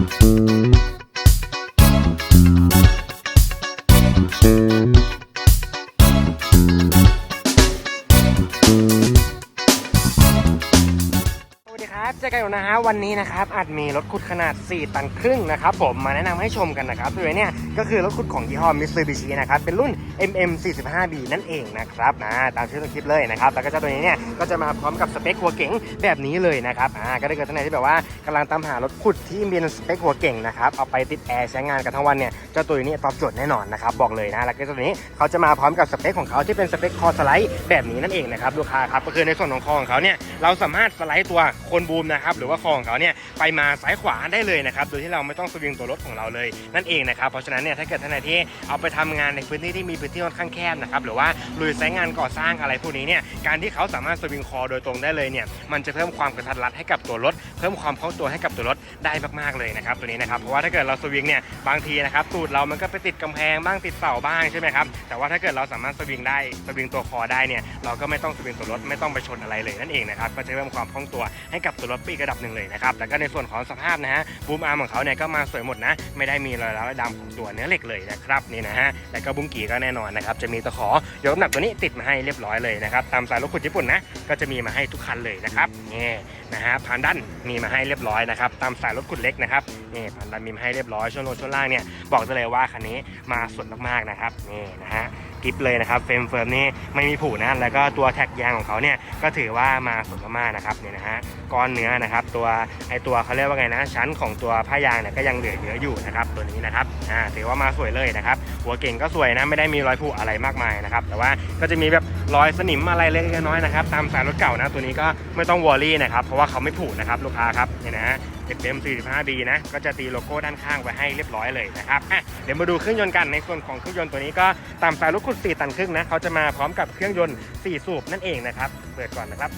สวั ครับเจอกันอยู่นะฮะวันนี้นะครับอาจมีรถขุดขนาด 4 ตันครึ่งนะครับผมมาแนะนำให้ชมกันนะครับตัวนี้เนี่ยก็คือรถขุดของยี่ห้อ Mitsubishi นะครับเป็นรุ่น MM 45B นั่นเองนะครับนะตามชื่อตัวคลิปเลยนะครับแล้วก็เจ้าตัวนี้เนี่ยก็จะมาพร้อมกับสเปคหัวเก๋งแบบนี้เลยนะครับอ่าก็ได้เกิดท่านไหนที่แบบว่ากำลังตามหารถขุดที่มีสเปคหัวเก่งนะครับเอาไปติดแอร์ใช้งานกันทั้งวันเนี่ย เจ้าตัวนี้ตอบโจทย์แน่นอนนะครับบอกเลยนะแล้วก็เจ้าตัวนี้เขาจะมาพร้อมกับสเปคของเขาที่เป็นสเปคคอสไลด์แบบนี้นั่นเองนะครับลูกค้าครับก็คือในส่วนของคอของเขาเนี่ยเราสามารถสไลด์ตัวโคนบูมนะครับหรือว่าคอของเขาเนี่ยไปมาซ้ายขวาได้เลยนะครับโดยที่เราไม่ต้องสวิงตัวรถของเราเลยนั่นเองนะครับเพราะฉะนั้นเนี่ยถ้าเกิดท่านไหนที่เอาไปทำงานในพื้นที่ที่มีพื้นที่ค่อนข้างแคบนะครับหรือว่าลุยไซต์งานก่อสร้างอะไรพวกนี้เนี่ยการที่เขาสามารถสวิงคอโดยตรงได้เลยเนี่ยมันจะเพิ่มความกระทัดรัดให้กับตัวรถ เพิ่มความคล่องตัวให้กับตัวรถได้มากๆเลยนะครับตัวนี้นะครับเพราะว่าถ้าเกิดเราสวิงเนี่ยบางทีนะครับตูตูดเรามันก็ไปติดกำแพงบ้างติดเสาบ้างใช่ไหมครับแต่ว่าถ้าเกิดเราสามารถสวิงได้สวิงตัวคอได้เนี่ยเราก็ไม่ต้องสวิงตัวรถไม่ต้องไปชนอะไรเลยนั่นเองนะครับก็จะเพิ่มความคล่องตัวให้กับตัวรถปีกระดับหนึ่งเลยนะครับแล้วก็ในส่วนของสภาพนะฮะบูมอาร์มของเขาเนี่ยก็มาสวยหมดนะ ไม่ได้มีรอยร้าวและดำของตัวเนื้อเหล็กเลยนะครับนี่นะฮะแล้วก็บุ้งกีก็แน่นอนนะครับจะมีตะขอยกน้ำหนักตัวนี้ติดมาให้เรียบร้อยเลยนะครับตามสายรถขุดญี่ปุ่นนะก็จะมีมาให้ทุกคันเลยนะครับนี่นะฮะผ่านด้านมีมาให้เรียบร้อยนะครับตามสายรถขุดเล็กนะครับนี่ผ่านด้านมีมาให้เรียบร้อยช่วงโลช่วงล่างเนี่ยบอกซะเลยว่าคันนี้มาสุดมากๆนะครับนี่นะฮะ กิฟเลยนะครับเฟรมเฟิร์มนี่ไม่มีผุนะแล้วก็ตัวแท็กยางของเขาเนี่ยก็ถือว่ามาสุดมากๆนะครับเนี่ยนะฮะก้อนเนื้อนะครับ ตัวไอตัวเขาเรียกว่าไงนะชั้นของตัวผ้ายางเนี่ยก็ยังเหลือเยอะอยู่นะครับตัวนี้นะครับอ่าถือว่ามาสวยเลยนะครับหัวเก่งก็สวยนะไม่ได้มีรอยผุอะไรมากมายนะครับแต่ว่าก็จะมีแบบรอยสนิมอะไรเล็กน้อยนะครับตามสายรถเก่านะตัวนี้ก็ไม่ต้องวอรี่นะครับเพราะว่าเขาไม่ผุนะครับลูกค้าครับเนี่ยนะฮะ FM 45B นะก็จะตีโลโก้ด้านข้างไว้ให้เรียบร้อยเลยนะครับอะเดี๋ยวมาดูเครื่องยนต์กันในส่วนของเครื่องยนต์ตัวนี้ก็ตามสายรถขุด 4 ตันครึ่งนะเขาจะมาพร้อมกับเครื่องยนต์ 4 สูบนั่นเองนะครับ เปิดก่อนนะครับ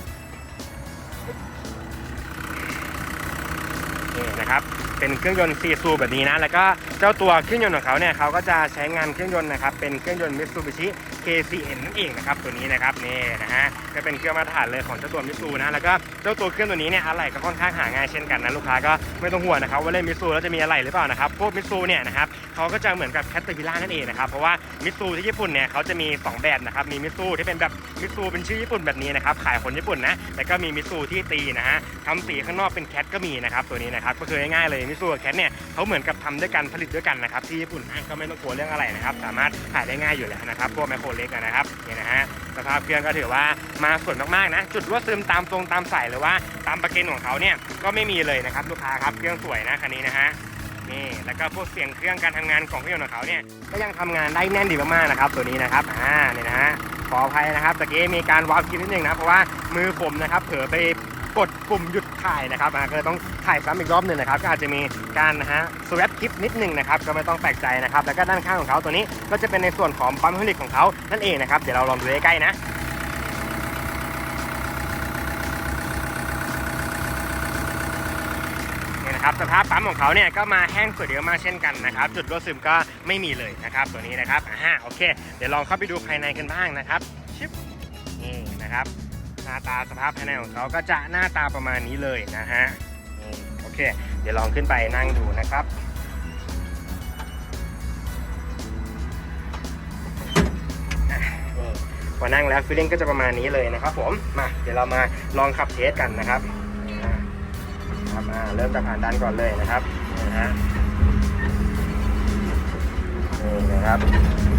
นี่นะครับ เป็นเครื่องยนต์4สูแบบนี้นะ แล้วก็เจ้าตัวเครื่องยนต์ของเขาเนี่ยเขาก็จะใช้งานเครื่องยนต์นะครับเป็นเครื่องยนต์ Mitsubishi KCN นั่นเองนะครับตัวนี้นะครับนี่นะฮะก็เป็นเครื่องมาตรฐานเลยของเจ้าตัวมิสูนะแล้วก็เจ้าตัวเครื่องตัวนี้เนี่ยอะไหล่ก็ค่อนข้างหาง่ายเช่นกันนะลูกค้าก็ไม่ต้องห่วงนะครับว่าเล่นมิสูแล้วจะมีอะไหล่หรือเปล่านะครับพวกมิสูเนี่ยนะครับเขาก็จะเหมือนกับแคตติพิล่านั่นเองนะครับเพราะว่ามิสูที่ญี่ปุ่นเนี่ยเขาจะมีสองแบบนะครับมีมิสูที่เป็นแบบมิสูเป็นชื่อญี่ปุ่นแบบนี้นะครับขายคนญี่ปุ่นนะแล้วก็มีมิสูที่ตีนะฮะทำสีข้างนอกเป็นแคทก็มีนะครับตัวนี้นะครับก็คือง่ายๆเลยมิสูกับแคทเนี่ยเขาเหมือนกับทำด้วยกันผลิตด้วยกันนะครับที่ญี่ปุ่นก็ไม่ต้องกลัวเรื่องอะไรนะครับสามารถขายได้ง่ายอยู่แล้วนะครับพวกแมคโครเล็กนะครับนี่นะฮะสภาพเครื่องก็ถือว่ามาสวยมากๆนะ จุดรั่วซึมตามตรงตามสายหรือว่าตามประเกนของเขาเนี่ยก็ไม่มีเลยนะครับลูกค้าครับเครื่องสวยนะคันนี้นะฮะนี่แล้วก็พวกเสียงเครื่องการทำงานของเครื่องยนต์ของเขาเนี่ยก็ยังทำงานได้แน่นดีมากๆนะครับตัวนี้นะครับอ่านี่นะฮะขออภัยนะครับตะกี้มีการวาร์ปคลิปนิดนึงนะเพราะว่ามือผมนะครับเผลอไป กดปุ่มหยุดถ่ายนะครับก็เลยต้องถ่ายซ้ำอีกรอบหนึ่งนะครับ ก็อาจจะมีการนะฮะสวปคลิปนิดหนึงนะครับ ก็ไม่ต้องแปลกใจนะครับ แล้วก็ด้านข้างของเขาตัวนี้ก็จะเป็นในส่วนของปั๊มผลิตของเขานั่นเองนะครับ เดี๋ยวเราลองดูใกล้ๆนะนี่นะครับสภาพปั๊มของเขาเนี่ยก็มาแห้งสวยเดียวมากเช่นกันนะครับ จุดรั่วซึมก็ไม่มีเลยนะครับ ตัวนี้นะครับอ่าโอเค เดี๋ยวลองเข้าไปดูภายในกันบ้างนะครับ ชิปนี่นะครับ หน้าตาสภาพภายในของเขาก็จะหน้าตาประมาณนี้เลยนะฮะโอเค เดี๋ยวลองขึ้นไปนั่งดูนะครับพอนั่งแล้วฟีลลิ่งก็จะประมาณนี้เลยนะครับผมมาเดี๋ยวเรามาลองขับเทสกันนะครับอ่าครับอ่าเริ่มจากผ่านด้านก่อนเลยนะครับนะฮะนี่นะครับ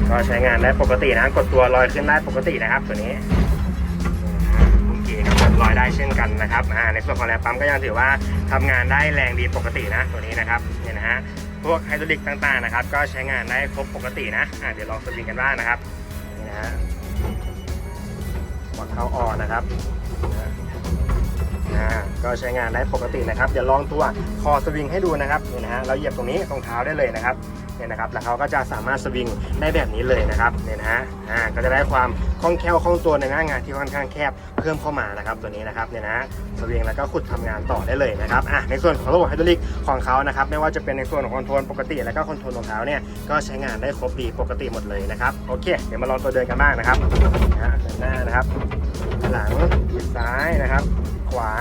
ก็ใช้งานได้ปกตินะ กดตัวลอยขึ้นได้ปกตินะครับตัวนี้ ลอยได้เช่นกันนะครับในส่วนของแรงปั๊มก็ยังถือว่าทำงานได้แรงดีปกตินะตัวนี้นะครับเนี่ยนะฮะพวกไฮดรอลิกต่างๆนะครับ ก็ใช้งานได้ครบปกตินะเดี๋ยวลองสวิงกันบ้างนะครับนี่นะฮะกดเข้าออนนะครับอ่าก็ใช้งานได้ปกตินะครับ เดี๋ยวลองตัวคอสวิงให้ดูนะครับนี่นะฮะเราเหยียบตรงนี้ตรงเท้าได้เลยนะครับ เนี่ยนะครับแล้วเขาก็จะสามารถสวิงได้แบบนี้เลยนะครับเนี่ยนะฮะอ่าก็จะได้ความคล่องแคล่วคล่องตัวในหน้างานที่ค่อนข้างแคบเพิ่มเข้ามานะครับตัวนี้นะครับเนี่ยนะสวิงแล้วก็ขุดทำงานต่อได้เลยนะครับอะในส่วนของระบบไฮดรอลิกของเขานะครับไม่ว่าจะเป็นในส่วนของคอนโทรลปกติแล้วก็คอนโทรลของเขาเนี่ยก็ใช้งานได้ครบดีปกติหมดเลยนะครับโอเค เดี๋ยวมาลองตัวเดินกันบ้างนะครับนะหน้านะครับหลังซ้ายนะครับ ขวา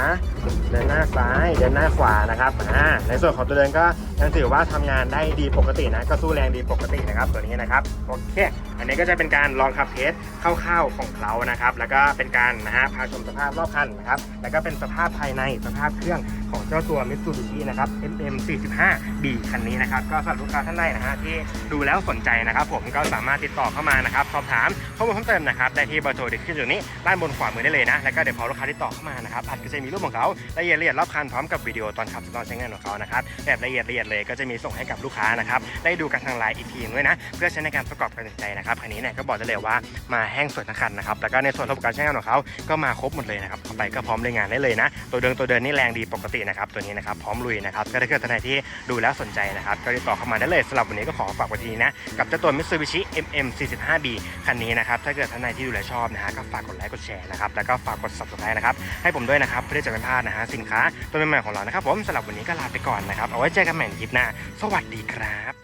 เดินหน้าซ้าย เดินหน้าขวานะครับอ่าในส่วนของตัวเดินก็ยังถือว่าทำงานได้ดีปกตินะ ก็สู้แรงดีปกตินะครับ ตัวนี้นะครับ โอเค อันนี้ก็จะเป็นการลองขับเทสคร่าวๆของเขานะครับ แล้วก็เป็นการนะฮะพาชมสภาพรอบคันนะครับ แล้วก็เป็นสภาพภายในสภาพเครื่องของเจ้าตัว Mitsubishi นะครับ MM 45 B คันนี้นะครับ ก็สำหรับลูกค้าท่านใดนะฮะที่ดูแล้วสนใจนะครับ ผมก็สามารถติดต่อเข้ามานะครับสอบถามข้อมูลเพิ่มเติมนะครับได้ที่เบอร์โทรที่ขึ้นอยู่นี้ด้านบนขวามือได้เลยนะแล้วก็เดี๋ยวพอลูกค้าติดต่อเข้ามานะครับอัดก็จะมีรูปของเขาละเอียดละเอียดรอบคันพร้อมกับวิดีโอตอนขับตอนใช้งานของเขานะครับแบบละเอียดละเอียดเลยก็จะมีส่งให้กับลูกค้านะครับได้ดูกันทางไลน์อีกทีนึงด้วยนะเพื่อใช้ในการประกอบการตัดสินใจนะครับคันนี้เนี่ยก็บอกได้เลยว่ามาแห้งสวยทั้งคันนะครับแล้วก็ในส่วนระบบการใช้งานของเขาก็มาครบหมดเลยนะครับไปก็พร้อมเลยงานได้เลยนะ ตัวเดินตัวเดินนี่แรงดีปกตินะครับตัวนี้นะครับพร้อมลุยนะครับก็ถ้าเกิดท่านไหนที่ดูแล้วสนใจนะครับก็ติดต่อเข้ามาได้เลยสำหรับวันนี้ก็ขอฝากไว้ทีนี้นะกับเจ้าตัว Mitsubishi MM 45B คันนี้นะครับถ้าเกิดท่านไหนที่ดูแลชอบนะฮะก็ฝากกดไลค์กดแชร์นะครับแล้วก็ฝากกด subscribe นะครับให้ผมด้วยนะครับเพื่อที่จะไม่พลาดนะฮะสินค้าตัวใหม่ๆของเรานะครับผมสำหรับวันนี้ก็ลาไปก่อนนะครับเอาไว้เจอกันใหม่ในคลิปหน้า สวัสดีครับ